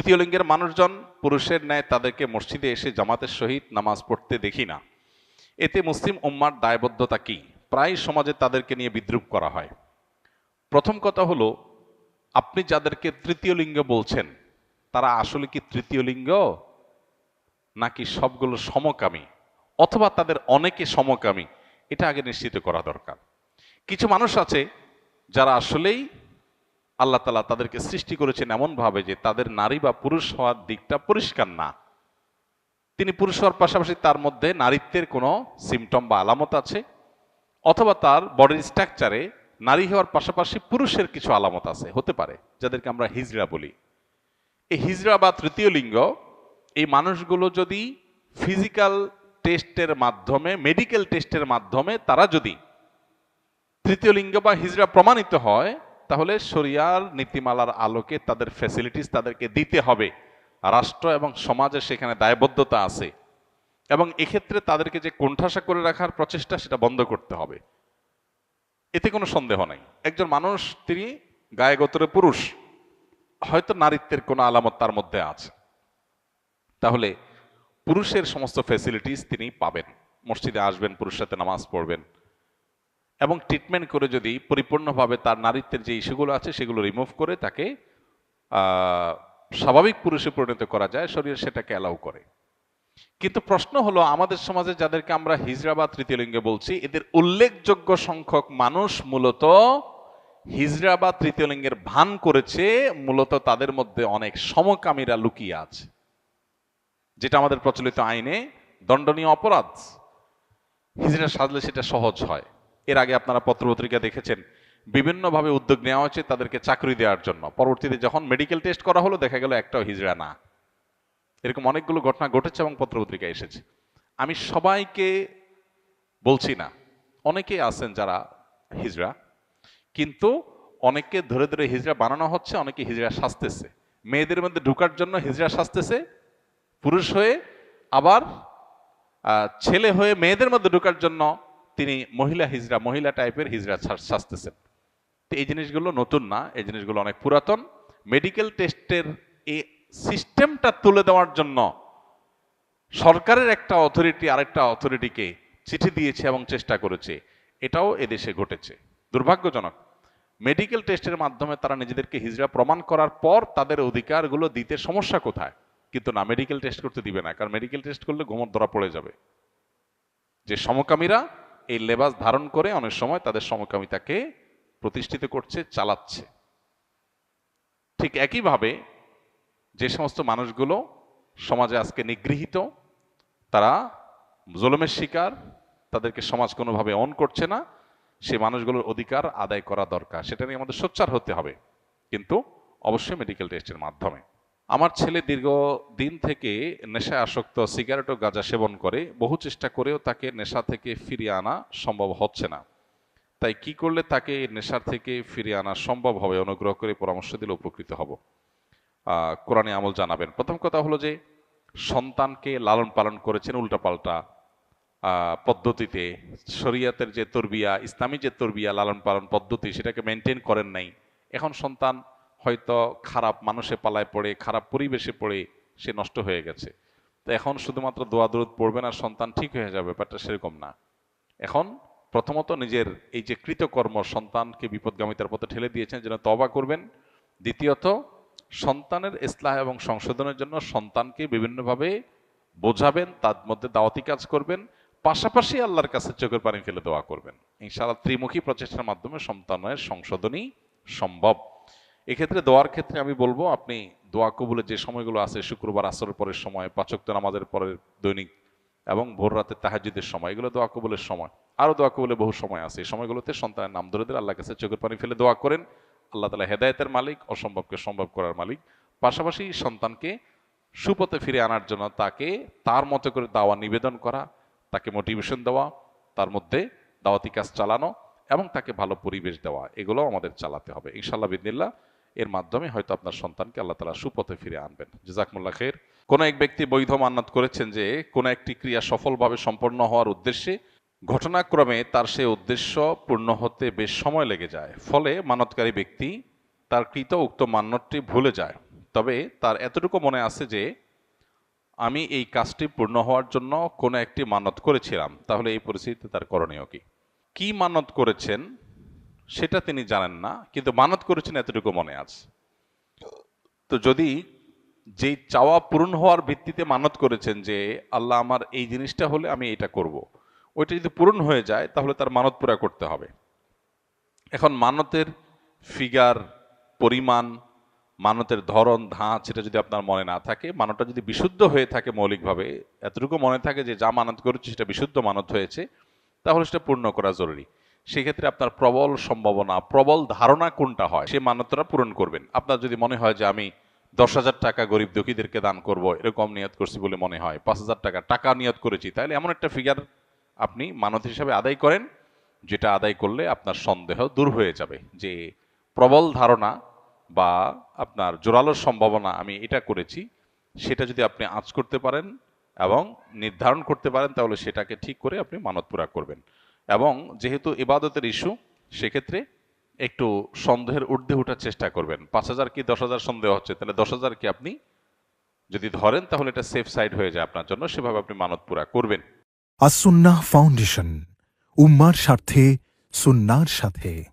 তৃতীয় লিঙ্গের মানুষজন পুরুষের ন্যায় তাদেরকে মসজিদে এসে জামাতের সহিত নামাজ পড়তে দেখি না। এতে মুসলিম উম্মার দায়বদ্ধতা কি? প্রায় সমাজে তাদেরকে নিয়ে বিদ্রুপ করা হয়। প্রথম কথা হলো, আপনি যাদেরকে তৃতীয় লিঙ্গ বলছেন, তারা আসলে কি তৃতীয় লিঙ্গ নাকি সবগুলো সমকামী? অথবা তাদের অনেকে সমকামী? এটা আগে নিশ্চিত করা দরকার। কিছু মানুষ আছে, যারা আসলেই আল্লাহ তালা তাদেরকে সৃষ্টি করেছেন এমনভাবে যে তাদের নারী বা পুরুষ হওয়ার দিকটা পরিষ্কার না। তিনি পুরুষ হওয়ার পাশাপাশি তার মধ্যে নারীত্বের কোনো সিমটম বা আলামত আছে? অথবা তার বডির স্ট্রাকচারে নারী হওয়ার পাশাপাশি পুরুষের কিছু আলামত আছে? হতে পারে, যাদেরকে আমরা হিজড়া বলি। এই হিজড়া বা তৃতীয় লিঙ্গ, এই মানুষগুলো যদি ফিজিক্যাল টেস্টের মাধ্যমে মেডিকেল টেস্টের মাধ্যমে তারা যদি তৃতীয় লিঙ্গ বা হিজড়া প্রমাণিত হয় তাহলে শরিয়ার নীতিমালার আলোকে তাদের ফ্যাসিলিটিস তাদেরকে দিতে হবে। রাষ্ট্র এবং সমাজের সেখানে দায়বদ্ধতা আছে। এবং এক্ষেত্রে তাদেরকে যে কোণঠাসা করে রাখার প্রচেষ্টা সেটা বন্ধ করতে হবে। এতে কোনো সন্দেহ নাই। একজন মানুষ, তিনি গায়ে গোত্রে পুরুষ, হয়তো নারীত্বের কোনো আলামত তার মধ্যে আছে। তাহলে পুরুষের সমস্ত ফ্যাসিলিটিস তিনি পাবেন। মসজিদে আসবেন, পুরুষের সাথে নামাজ পড়বেন। এবং ট্রিটমেন্ট করে যদি পরিপূর্ণভাবে তার নারীত্বের যে ইস্যুগুলো আছে সেগুলো রিমুভ করে তাকে স্বাভাবিক পুরুষে পরিণত করা যায়, শরীর সেটাকে অ্যালাউ করে। কিন্তু প্রশ্ন হলো, আমাদের সমাজে যাদেরকে আমরা হিজড়া বা তৃতীয় লিঙ্গে বলছি, এদের উল্লেখযোগ্য সংখ্যক মানুষ মূলত হিজড়া বা তৃতীয় লিঙ্গের ভান করেছে, মূলত তাদের মধ্যে অনেক সমকামীরা লুকিয়ে আছে। যেটা আমাদের প্রচলিত আইনে দণ্ডনীয় অপরাধ। হিজড়া সাজলে সেটা সহজ হয়। এর আগে আপনারা পত্রপত্রিকা দেখেছেন, বিভিন্নভাবে উদ্যোগ নেওয়া হয়েছে তাদেরকে চাকরি দেওয়ার জন্য। পরবর্তীতে যখন মেডিকেল টেস্ট করা হলো, দেখা গেল একটাও হিজড়া না। এরকম অনেকগুলো ঘটনা ঘটেছে এবং পত্রপত্রিকায় এসেছে। আমি সবাইকে বলছি না অনেকে আছেন যারা হিজড়া, কিন্তু অনেককে ধরে ধরে হিজড়া বানানো হচ্ছে, অনেকে হিজড়া সাজতেছে। মেয়েদের মধ্যে ঢুকার জন্য হিজড়া সাজতেছে, পুরুষ হয়ে আবার ছেলে হয়ে মেয়েদের মধ্যে ঢোকার জন্য তিনি মহিলা হিজড়া মহিলা টাইপের হিজড়া সাজতেছেন। তো এই জিনিসগুলো নতুন না, এই জিনিসগুলো অনেক পুরাতন। মেডিকেল টেস্টের এই সিস্টেমটা তুলে দেওয়ার জন্য সরকারের একটা অথরিটি আরেকটা অথরিটিকে চিঠি দিয়েছে এবং চেষ্টা করেছে। এটাও এদেশে ঘটেছে। দুর্ভাগ্যজনক। মেডিকেল টেস্টের মাধ্যমে তারা নিজেদেরকে হিজড়া প্রমাণ করার পর তাদের অধিকারগুলো দিতে সমস্যা কোথায়? কিন্তু না মেডিকেল টেস্ট করতে দিবে না, কারণ মেডিকেল টেস্ট করলে ঘুমর ধরা পড়ে যাবে। যে সমকামীরা এই লেবাস ধারণ করে অনেক সময় তাদের সমকামিতাকে প্রতিষ্ঠিত করছে, চালাচ্ছে। ঠিক একইভাবে যে সমস্ত মানুষগুলো সমাজে আজকে নিগৃহীত, তারা জুলুমের শিকার, তাদেরকে সমাজ কোনোভাবে অন করছে না, সে মানুষগুলোর অধিকার আদায় করা দরকার। সেটা নিয়ে আমাদের সোচ্চার হতে হবে। কিন্তু অবশ্যই মেডিকেল টেস্টের মাধ্যমে। আমার ছেলে দীর্ঘ দিন থেকে নেশায় আসক্ত, সিগারেট ও গাঁজা সেবন করে। বহু চেষ্টা করেও তাকে নেশা থেকে ফিরিয়ে আনা সম্ভব হচ্ছে না। তাই কি করলে তাকে নেশার থেকে ফিরিয়ে আনা সম্ভব হবে? অনুগ্রহ করে পরামর্শ দিলে উপকৃত হব। কোরআনে আমল জানাবেন। প্রথম কথা হলো যে, সন্তানকে লালন পালন করেছেন উল্টাপাল্টা পদ্ধতিতে। শরিয়াতের যে তরবিয়া, ইসলামী যে তরবিয়া লালন পালন পদ্ধতি, সেটাকে মেনটেন করেন নাই। এখন সন্তান হয়তো খারাপ মানুষে পালায় পড়ে, খারাপ পরিবেশে পড়ে সে নষ্ট হয়ে গেছে। তো এখন শুধুমাত্র দোয়া, দরুদ পড়বেন আর সন্তান ঠিক হয়ে যাবে, ব্যাপারটা সেরকম না। এখন প্রথমত নিজের এই যে কৃতকর্ম, সন্তানকে বিপদগামিতার পথে ঠেলে দিয়েছেন, যেন তবা করবেন। দ্বিতীয়ত, সন্তানের ইসলাহ এবং সংশোধনের জন্য সন্তানকে বিভিন্নভাবে বোঝাবেন, তার মধ্যে দাওয়াতি কাজ করবেন, পাশাপাশি আল্লাহর কাছে চোখের পানি ফেলে দোয়া করবেন। ইনশাআল্লাহ ত্রিমুখী প্রচেষ্টার মাধ্যমে সন্তানের সংশোধনই সম্ভব। এক্ষেত্রে দোয়ার ক্ষেত্রে আমি বলব, আপনি দোয়া কবুলের যে সময়গুলো আছে, শুক্রবার আসরের পরের সময় পাচক নামাজের পরের দৈনিক এবং ভোর রাতে তাহাজুদের সময়, এগুলো দোয়া কবুলের সময়। আরও দোয়া কবুলের বহু সময় আছে। এই সময়গুলোতে সন্তানের নাম ধরে দিলে আল্লাহ কাছে চোখের পানি ফেলে দোয়া করেন। আল্লাহ তালা হেদায়তের মালিক, অসম্ভবকে সম্ভব করার মালিক। পাশাপাশি সন্তানকে সুপথে ফিরে আনার জন্য তাকে তার মতো করে দাওয়া নিবেদন করা, তাকে মোটিভেশন দেওয়া, তার মধ্যে দাওয়াতি কাজ চালানো এবং তাকে ভালো পরিবেশ দেওয়া এগুলো আমাদের চালাতে হবে। ইনশাল্লাহ বিদিল্লা এর মাধ্যমে হয়তো আপনার সন্তানকে আল্লাহ তালা সুপথে ফিরে আনবেন। জাজাকমুল্লা খের কোনো এক ব্যক্তি বৈধ মান্নাত করেছেন যে কোনো একটি ক্রিয়া সফলভাবে সম্পন্ন হওয়ার উদ্দেশ্যে, ঘটনাক্রমে তার সে উদ্দেশ্য পূর্ণ হতে বেশ সময় লেগে যায়। ফলে মানতকারী ব্যক্তি তার কৃত উক্ত মান্যতটি ভুলে যায়। তবে তার এতটুকু মনে আছে যে, আমি এই কাজটি পূর্ণ হওয়ার জন্য কোনো একটি মানত করেছিলাম। তাহলে এই পরিস্থিতিতে তার করণীয় কি? কি মানত করেছেন? সেটা তিনি জানেন না, কিন্তু মানত করেছেন এতটুকু মনে আছে তো যদি যেই চাওয়া পূরণ হওয়ার ভিত্তিতে মানত করেছেন যে আল্লাহ আমার এই জিনিসটা হলে আমি এটা করব। ওইটা যদি পূরণ হয়ে যায়, তাহলে তার মানত পুরা করতে হবে এখন মানতের ফিগার, পরিমাণ, মানতের ধরন, ধাঁচ সেটা যদি আপনার মনে না থাকে, মানতটা যদি বিশুদ্ধ হয়ে থাকে মৌলিকভাবে, এতটুকু মনে থাকে যে যা মানত করেছে সেটা বিশুদ্ধ মানত হয়েছে, তাহলে সেটা পূর্ণ করা জরুরি সেক্ষেত্রে আপনার প্রবল সম্ভাবনা, প্রবল ধারণা কোনটা হয়? সে মান্যতটা পূরণ করবেন। আপনার যদি মনে হয় যে আমি দশ হাজার টাকা গরিব দুঃখীদেরকে দান করব, এরকম নিয়ত করছি বলে মনে হয়, পাঁচ হাজার টাকা টাকা নিয়ত করেছি, তাহলে এমন একটা ফিগার আপনি মানত হিসাবে আদায় করেন, যেটা আদায় করলে আপনার সন্দেহ দূর হয়ে যাবে যে প্রবল ধারণা বা আপনার জোরালোর সম্ভাবনা আমি এটা করেছি, সেটা যদি আপনি আঁচ করতে পারেন এবং নির্ধারণ করতে পারেন, তাহলে সেটাকে ঠিক করে আপনি মানত পুরা করবেন। এবং যেহেতু ইবাদতের ইস্যু সেক্ষেত্রে একটু সন্দেহের ঊর্ধ্বে ওঠার চেষ্টা করবেন। পাঁচ হাজার কি দশ হাজার সন্দেহ হচ্ছে? তাহলে দশ হাজার কি আপনি যদি ধরেন, তাহলে এটা সেফ সাইড হয়ে যায় আপনার জন্য। সেভাবে আপনি মানত পুরা করবেন। আসুন্না ফাউন্ডেশন, উম্মার স্বার্থে, সুন্নার সাথে।